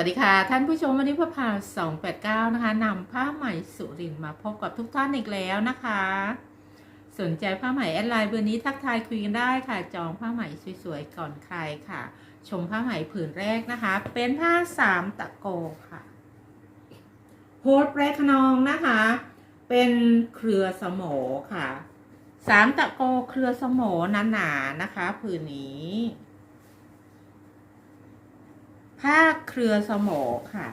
วัสดีค่ะ ท่านผู้ชมวันนี้พระพา289นะคะนำผ้าไหมสุรินมาพบกับทุกท่านอีกแล้วนะคะ สนใจผ้าไหมแอดไลน์เบอร์นี้ทักทายคุยกันได้ค่ะ จองผ้าไหมสวยๆก่อนใครค่ะ ชมผ้าไหมผืนแรกนะคะ เป็นผ้าสามตะโกค่ะโฮดแรกขนองนะคะ เป็นเครือสมอค่ะสามตะโกเครือสมอหนาๆนะคะ ผืนนี้ ผ้าเครือสมอค่ะ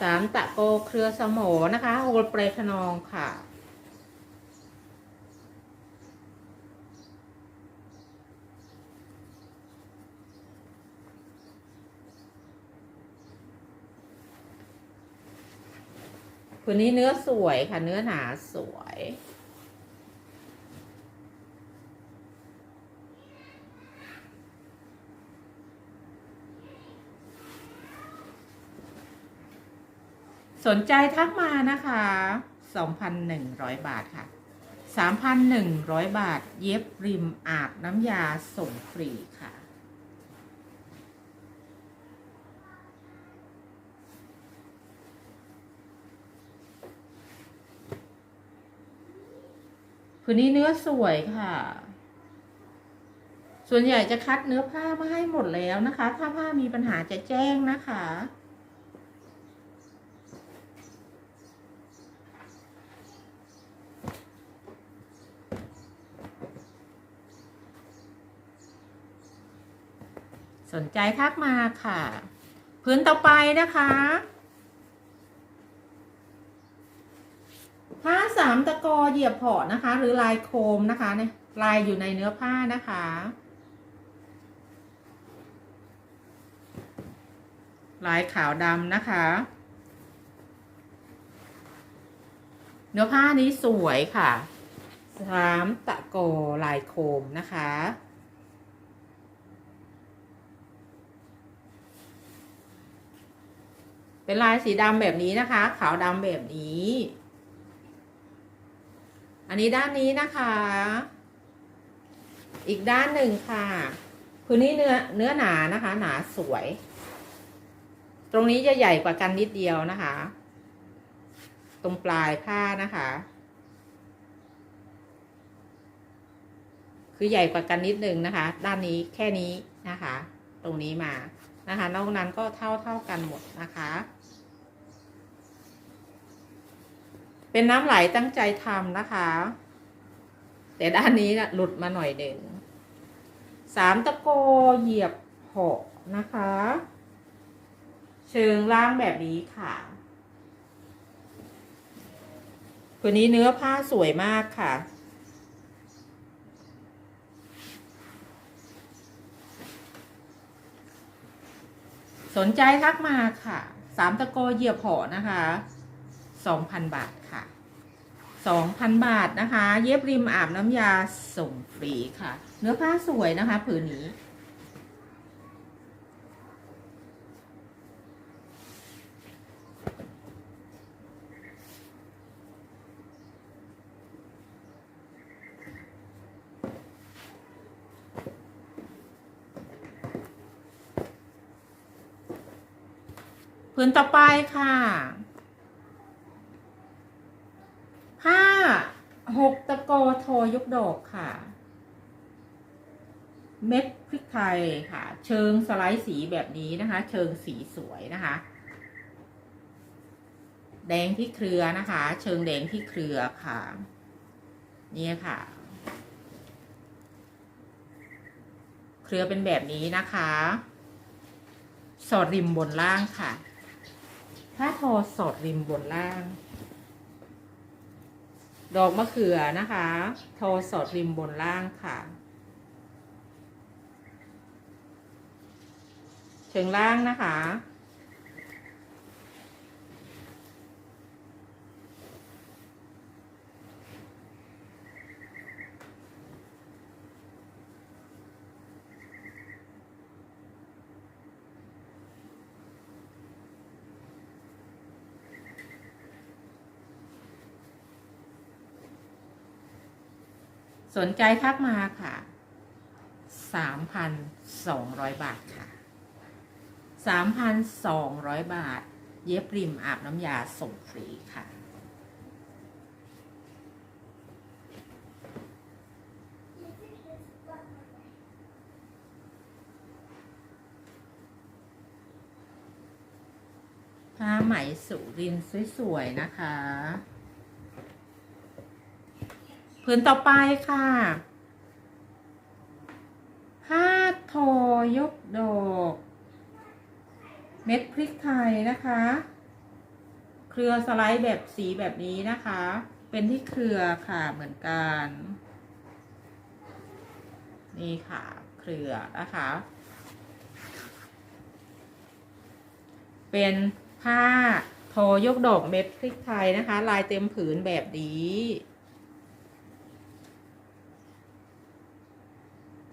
สามตะโกเครือสมอนะคะโอลเปรขนองค่ะคนนี้เนื้อสวยค่ะเนื้อหนาสวย สนใจทักมานะคะ 2,100 บาทค่ะ 3,100 บาท เย็บริมอาบน้ำยาส่งฟรีค่ะคืนนี้เนื้อสวยค่ะ ส่วนใหญ่จะคัดเนื้อผ้ามาให้หมดแล้วนะคะ ถ้าผ้ามีปัญหาจะแจ้งนะคะ สนใจทักมาค่ะ พื้นต่อไปนะคะผ้าสามตะกอเหยียบเพาะนะคะ หรือลายโคมนะคะเนี่ยลายอยู่ในเนื้อผ้านะคะ ลายขาวดำนะคะ เนื้อผ้านี้สวยค่ะสามตะโกลายโคมนะคะ เป็นลายสีดำแบบนี้นะคะ ขาวดำแบบนี้ อันนี้ด้านนี้นะคะ อีกด้านหนึ่งค่ะพื้นนี้เนื้อเนื้อหนานะคะ หนาสวย ตรงนี้จะใหญ่กว่ากันนิดเดียวนะคะ ตรงปลายผ้านะคะ คือใหญ่กว่ากันนิดนึงนะคะ ด้านนี้แค่นี้นะคะ ตรงนี้มานะคะนอกนั้นก็เท่าเท่ากันหมดนะคะ เป็นน้ำไหลตั้งใจทำนะคะ แต่ด้านนี้นะหลุดมาหน่อยหนึ่งสามตะโกเหยียบหกนะคะ เชิงล่างแบบนี้ค่ะตัวนี้เนื้อผ้าสวยมากค่ะ สนใจทักมาค่ะ สามตะโกเหยียบหอนะคะ สองพันบาทค่ะสองพันบาทนะคะ เย็บริมอาบน้ำยาส่งฟรีค่ะ เนื้อผ้าสวยนะคะ ผืนนี้ ผืนต่อไปค่ะผ้า หกตะโกโทยกดอกค่ะ เม็ดพริกไทยค่ะ เชิงสไลด์สีแบบนี้นะคะ เชิงสีสวยนะคะ แดงที่เครือนะคะ เชิงแดงที่เครือค่ะ นี่ค่ะ เครือเป็นแบบนี้นะคะ สอดริมบนล่างค่ะผ้าทอสอดริมบนล่าง ดอกมะเขือนะคะทอสอดริมบนล่างค่ะ เชิงล่างนะคะ สนใจทักมาค่ะ 3,200 บาทค่ะ 3,200 บาท เย็บริมอาบน้ำยาส่งฟรีค่ะ ผ้าไหมสุรินสวยๆนะคะ ผืนต่อไปค่ะผ้าทอยกดอก เม็ดพริกไทยนะคะ เครือสไลด์แบบสีแบบนี้นะคะ เป็นที่เครือค่ะเหมือนกัน นี่ค่ะ เครือนะคะ เป็นผ้าทอยกดอกเม็ดพริกไทยนะคะ ลายเต็มผืนแบบนี้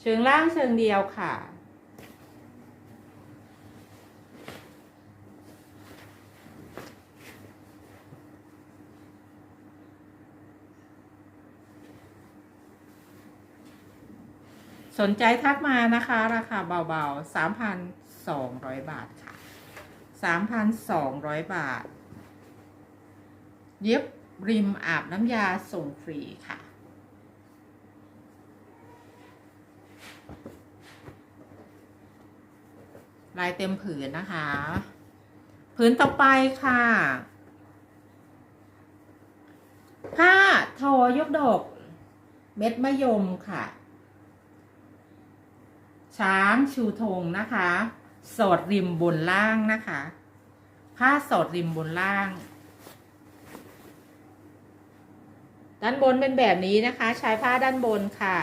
ชิงล่างเชิงเดียวค่ะ สนใจทักมานะคะ ราคาเบาๆ 3,200 บาทค่ะ 3,200 บาท เย็บริมอาบน้ำยาส่งฟรีค่ะ ลายเต็มผืนนะคะ ผืนต่อไปค่ะผ้าทอยกดอก เม็ดมะยมค่ะ ช้างชูธงนะคะ สอดริมบนล่างนะคะ ผ้าสอดริมบนล่าง ด้านบนเป็นแบบนี้นะคะ ใช้ผ้าด้านบนค่ะ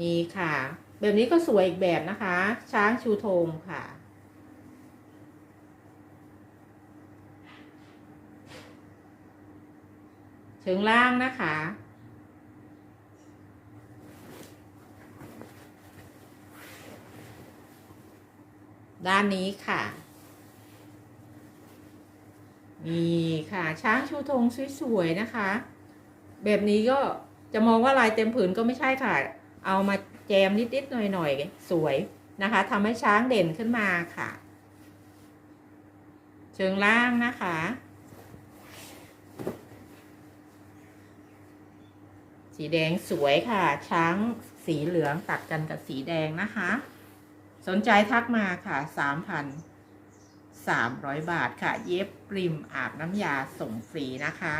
นี่ค่ะ แบบนี้ก็สวยอีกแบบนะคะ ช้างชูธงค่ะ เชิงล่างนะคะ ด้านนี้ค่ะ นี่ค่ะ ช้างชูธงสวยๆนะคะ แบบนี้ก็จะมองว่าลายเต็มผืนก็ไม่ใช่ค่ะ เอามา แจมนิดๆหน่อยๆ สวยนะคะทำให้ช้างเด่นขึ้นมาค่ะ เชิงล่างนะคะ สีแดงสวยค่ะ ช้างสีเหลืองตัดกันกับสีแดงนะคะ สนใจทักมาค่ะ3,300บาทค่ะ เย็บปริมอาบน้ำยาส่งฟรีนะคะ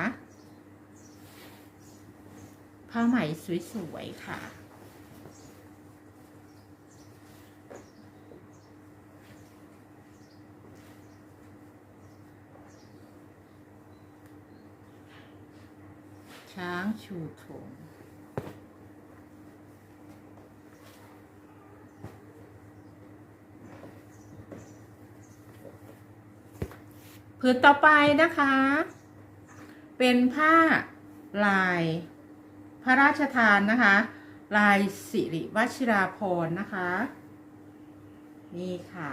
ผ้าไหมสวยๆค่ะ ช้างชูธงผืนต่อไปนะคะ เป็นผ้าลายพระราชทานนะคะ ลายสิริวชิราพรณ์นะคะ นี่ค่ะ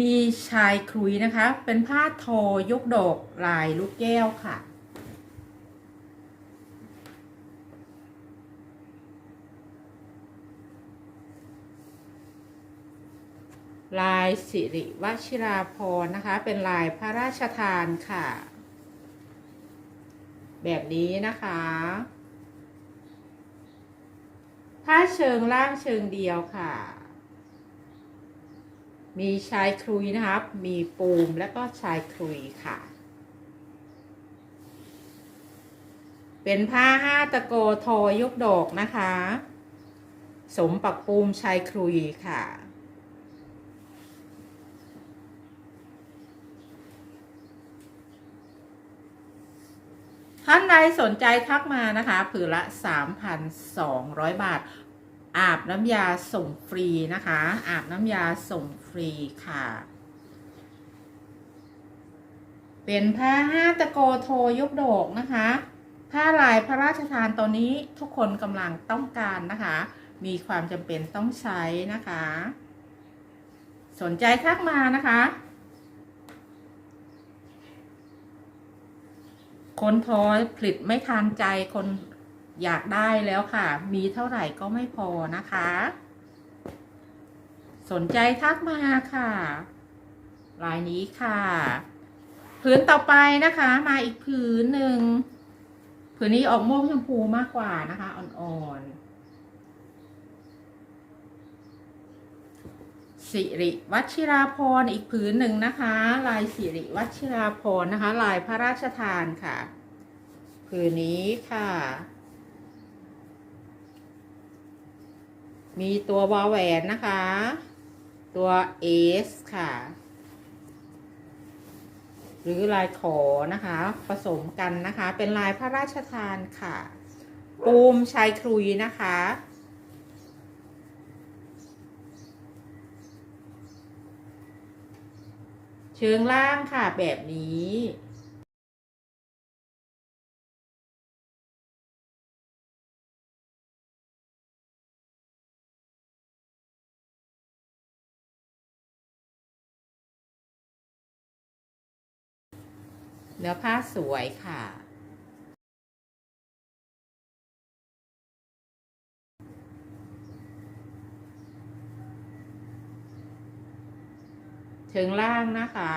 มีชายครุยนะคะ เป็นผ้าโทยกดอกลายลูกแก้วค่ะ ลายสิริวชิราพรนะคะ เป็นลายพระราชทานค่ะ แบบนี้นะคะ ผ้าเชิงล่างเชิงเดียวค่ะ มีชายครุยนะครับ มีปูมและก็ชายครุยค่ะ เป็นผ้าห้าตะโกทอยกดอกนะคะ สมปักปูมชายครุยค่ะ ท่านใดสนใจทักมานะคะ ผืนละ 3,200 บาท อาบน้ำยาส่งฟรีนะคะ อาบน้ำยาส่งฟรีค่ะ เป็นผ้าห้าตะโกโทยกดอกนะคะ ผ้าลายพระราชทานตัวนี้ทุกคนกำลังต้องการนะคะ มีความจำเป็นต้องใช้นะคะ สนใจทักมานะคะคนทอผลิตไม่ทันใจคน อยากได้แล้วค่ะ มีเท่าไหร่ก็ไม่พอนะคะ สนใจทักมาค่ะลายนี้ค่ะ ผืนต่อไปนะคะ มาอีกผืนหนึ่งผืนนี้ออกม่วงชมพูมากกว่านะคะอ่อนๆสิริวัชิราพรอีกผืนหนึ่งนะคะ ลายสิริวัชิราพรนะคะ ลายพระราชทานค่ะ ผืนนี้ค่ะ มีตัววาแหวนนะคะ ตัวเอสค่ะ หรือลายขอนะคะ ผสมกันนะคะ เป็นลายพระราชทานค่ะ ปูมชายครุยนะคะเชิงล่างค่ะแบบนี้ เนื้อผ้าสวยค่ะเชิงล่างนะคะ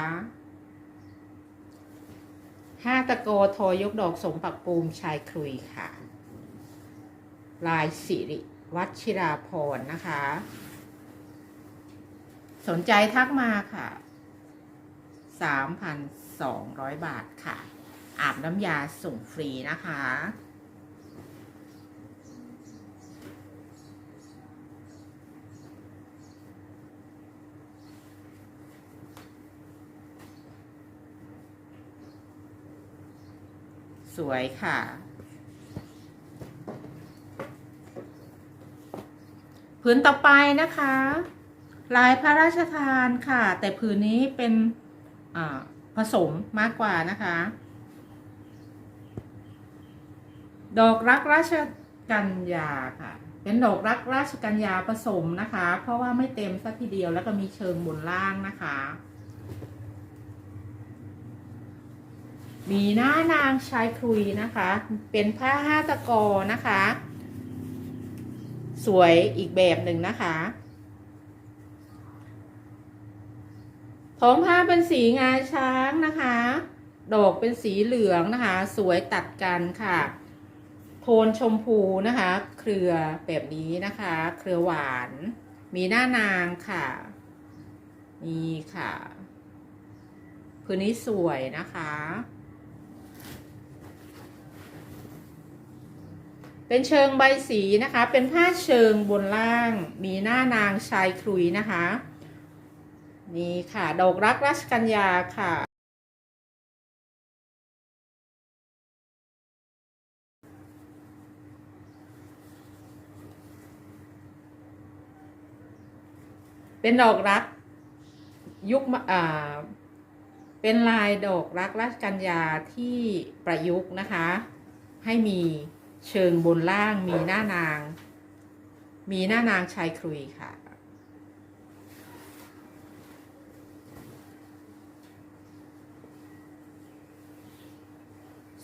ห้าตะโกทอยกดอกสมปักปูมชายครุยค่ะ ลายสิริวัชิราพรนะคะ สนใจทักมาค่ะ 200 บาทค่ะ อาบน้ำยาส่งฟรีนะคะ สวยค่ะผืนต่อไปนะคะ ลายพระราชทานค่ะ แต่ผืนนี้เป็นอ่า ผสมมากกว่านะคะ ดอกรักราชกัญญาค่ะ เป็นดอกรักราชกัญญาผสมนะคะ เพราะว่าไม่เต็มสักทีเดียวแล้วก็มีเชิงบนล่างนะคะ มีหน้านางชายครุยนะคะ เป็นผ้าห้าตะกอนะคะ สวยอีกแบบหนึ่งนะคะ ท้องผ้าเป็นสีงาช้างนะคะ ดอกเป็นสีเหลืองนะคะ สวยตัดกันค่ะ โทนชมพูนะคะ เครือแบบนี้นะคะ เครือหวาน มีหน้านางค่ะ นี่ค่ะพื้นนี้สวยนะคะเป็นเชิงใบสีนะคะ เป็นผ้าเชิงบนล่าง มีหน้านางชายครุยนะคะ นี่ค่ะ ดอกรักราชกัญญาค่ะ เป็นดอกรัก ยุคอ่าเป็นลายดอกรักราชกัญญาที่ประยุกต์นะคะ ให้มีเชิงบนล่างมีหน้านาง มีหน้านางชายครุยค่ะ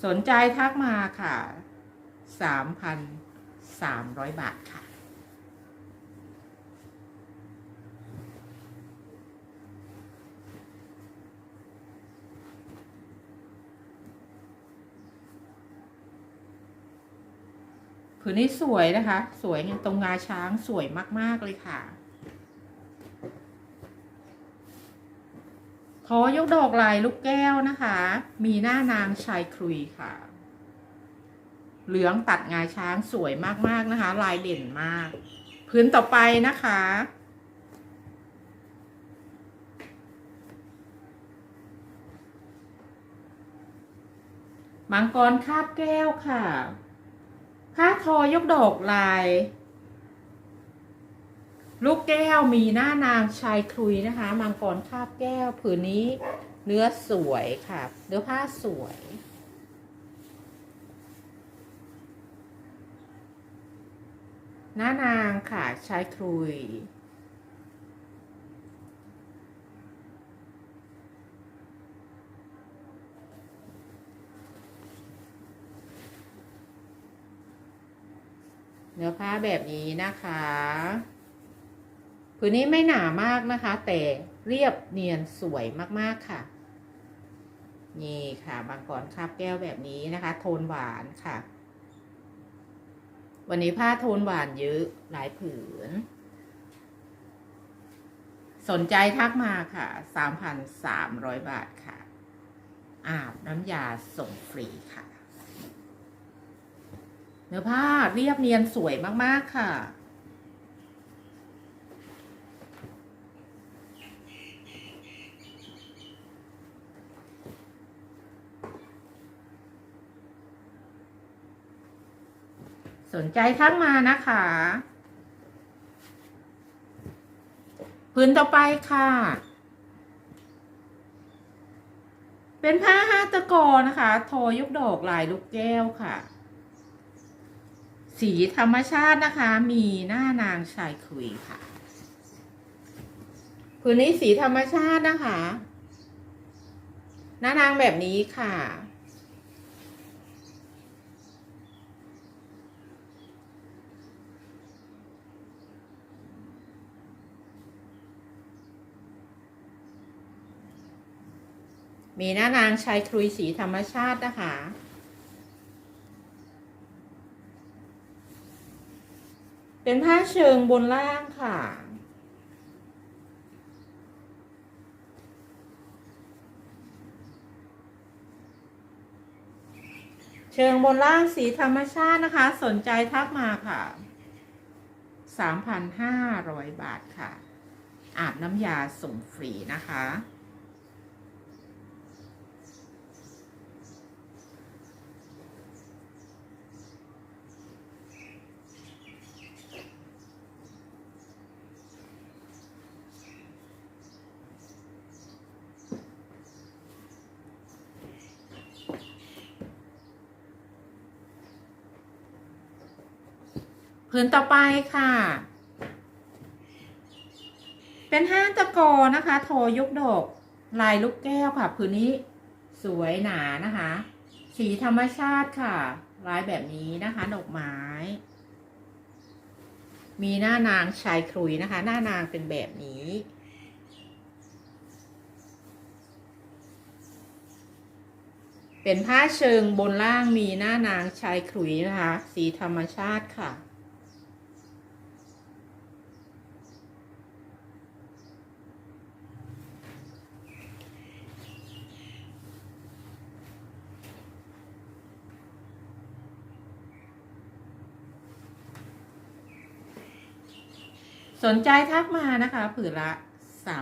สนใจทักมาค่ะ 3,300 บาทค่ะ ผืนนี้สวยนะคะ สวยเนี่ยตรงงาช้างสวยมาก ๆ เลยค่ะ ทอยกดอกลายลูกแก้วนะคะ มีหน้านางชายครุยค่ะ เหลืองตัดงาช้างสวยมากๆนะคะ ลายเด่นมาก พื้นต่อไปนะคะ มังกรคาบแก้วค่ะผ้าทอยกดอกลาย ลูกแก้วมีหน้านางชายคลุยนะคะ มังกรคาบแก้วผืนนี้เนื้อสวยค่ะ เนื้อผ้าสวย หน้านางค่ะ ชายคลุย เนื้อผ้าแบบนี้นะคะ ผืนนี้ไม่หนามากนะคะ แต่เรียบเนียนสวยมากๆค่ะ นี่ค่ะบางกรคาบแก้วแบบนี้นะคะ โทนหวานค่ะ วันนี้ผ้าโทนหวานเยอะหลายผืน สนใจทักมาค่ะ 3,300 บาทค่ะ อาบน้ำยาส่งฟรีค่ะ เนื้อผ้าเรียบเนียนสวยมากๆค่ะ สนใจทักมานะคะ พื้นต่อไปค่ะ เป็นผ้าห้าตะกอนะคะ ทอยุกดอกลายลูกแก้วค่ะ สีธรรมชาตินะคะ มีหน้านางชายคุยค่ะพื้นนี้สีธรรมชาตินะคะ หน้านางแบบนี้ค่ะ มีหน้านางชายครุยสีธรรมชาตินะคะเป็นผ้าเชิงบนล่างค่ะ เชิงบนล่างสีธรรมชาตินะคะ สนใจทักมาค่ะ 3,500 บาทค่ะ อาบน้ำยาส่งฟรีนะคะ ผืนต่อไปค่ะ เป็นห้างตะกอนะคะ โทยกดอกลายลูกแก้วค่ะผืนนี้สวยหนานะคะ สีธรรมชาติค่ะลายแบบนี้นะคะ ดอกไม้ มีหน้านางชายครุยนะคะ หน้านางเป็นแบบนี้ เป็นผ้าเชิงบนล่างมีหน้านางชายขลุยนะคะ สีธรรมชาติค่ะ สนใจทักมานะคะ ผืนละ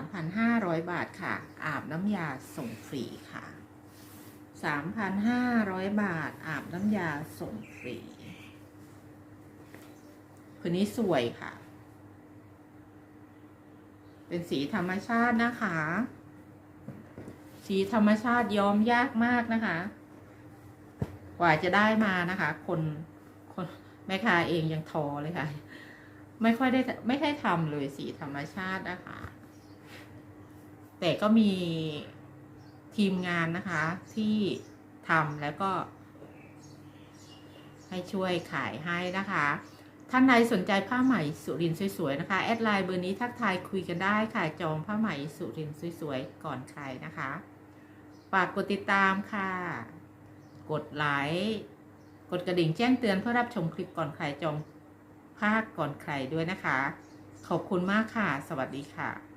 3,500 บาทค่ะ อาบน้ำยาส่งฟรีค่ะ 3,500 บาท อาบน้ำยาส่งฟรีผืนนี้สวยค่ะ เป็นสีธรรมชาตินะคะ สีธรรมชาติย้อมยากมากนะคะ กว่าจะได้มานะคะ คนคนแม่ค้าเองยังทอเลยค่ะ ไม่ค่อยได้ไม่ได้ทำเลยสีธรรมชาตินะคะ แต่ก็มีทีมงานนะคะ ที่ทำแล้วก็ ให้ช่วยขายให้นะคะ ท่านใดสนใจผ้าไหมสุรินสวยๆนะคะ แอดไลน์เบอร์นี้ทักทายคุยกันได้ค่ะจองผ้าไหมสุรินสวยๆก่อนใครนะคะฝากกดติดตามค่ะ กดไลค์ กดกระดิ่งแจ้งเตือนเพื่อรับชมคลิปก่อนใครจอง ภาคก่อนใครด้วยนะคะ ขอบคุณมากค่ะ สวัสดีค่ะ